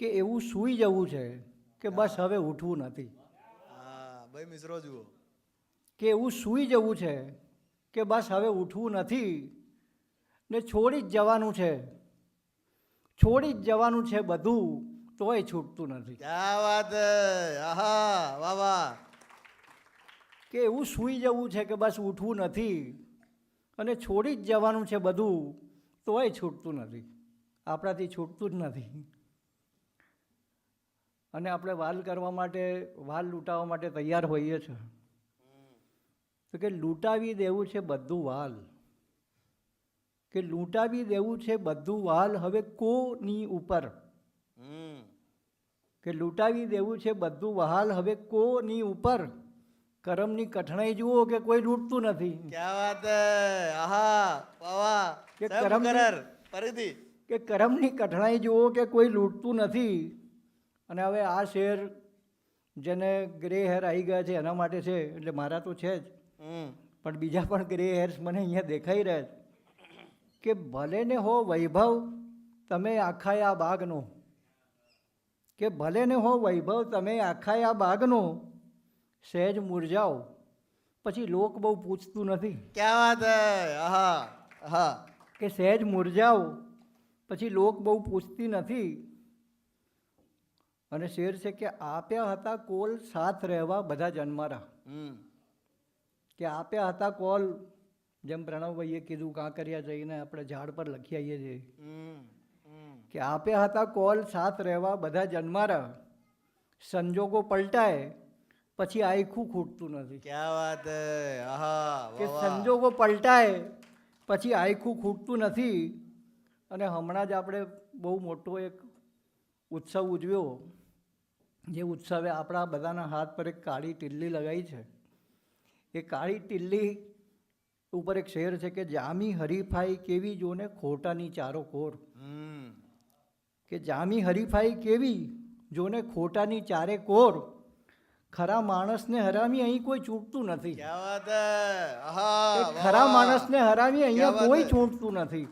કે એવું સૂઈ જવું છે કે બસ હવે ઉઠવું નથી. ભાઈ મિત્રો જુઓ. કે એવું સૂઈ જવું છે કે બસ હવે ઉઠવું નથી ને છોડી જ જવાનું છે. છોડી જ જવાનું છે બધું તોય છૂટતું નથી. આ વાત આહા વાહ વાહ. કે એવું સૂઈ જવું છે કે બસ ઉઠવું નથી અને છોડી જ જવાનું છે બધું તોય છૂટતું નથી. આપણાથી છૂટતું જ નથી. અને આપણે વાલ કરવા માટે વાલ લૂંટાવા માટે તૈયાર હોઈએ છીએ તો કે લૂંટાવી દેવું છે બધું વાલ. કે લૂંટાવી દેવું છે બધું વાલ હવે કોની ઉપર? કે લૂંટાવી દેવું છે બધું વહાલ હવે કોની ઉપર? કરમની કઠણાઈ જુઓ કે કોઈ લૂંટતું નથી. ક્યાં વાત આહા વાહ વાહ. કે કરમ- કે કરમની કઠણાઈ જુઓ કે કોઈ લૂંટતું નથી. અને હવે આ શેર જેને ગ્રે હેર આવી ગયા છે એના માટે છે એટલે મારા તો છે જ. પણ બીજા પણ ગ્રે હેર્સ મને અહીંયા દેખાઈ રહ્યા છે. કે ભલે ને હો વૈભવ તમે આખા આ બાગનો. કે ભલે ને હો વૈભવ તમે આખા આ બાગનો. સહેજ મુરજાઓ પછી લોક બહુ પૂછતું નથી. ક્યાં વાત હે? આહા કે સહેજ મુરજાઓ પછી લોક બહુ પૂછતી નથી. અને શેર છે કે આપ્યા હતા કોલ સાથ રહેવા બધા જન્મારા કે આપ્યા હતા કોલ જેમ પ્રણવભાઈએ કીધું કાંકરિયા જઈને આપણે ઝાડ પર લખી આવીએ છીએ. કે આપ્યા હતા કોલ સાથ રહેવા બધા જન્મારા સંજોગો પલટાય પછી આખું ખૂટતું નથી. ક્યાં વાત આહા કે સંજોગો પલટાય પછી આખું ખૂટતું નથી. અને હમણાં જ આપણે બહુ મોટો એક ઉત્સવ ઉજવ્યો. જે ઉત્સવે આપણા બધાના હાથ પર એક કાળી ટિલ્લી લગાવી છે. એ કાળી ટિલ્લી ઉપર એક શેર છે કે જામી હરીફાઈ કેવી જોને ખોટાની ચારો કોર કે જામી હરીફાઈ કેવી જોને ખોટાની ચારે કોર. ખરા માણસને હરામી અહીં કોઈ છૂટતું નથી. ખરા માણસને હરાવી અહીંયા કોઈ? છૂટતું નથી.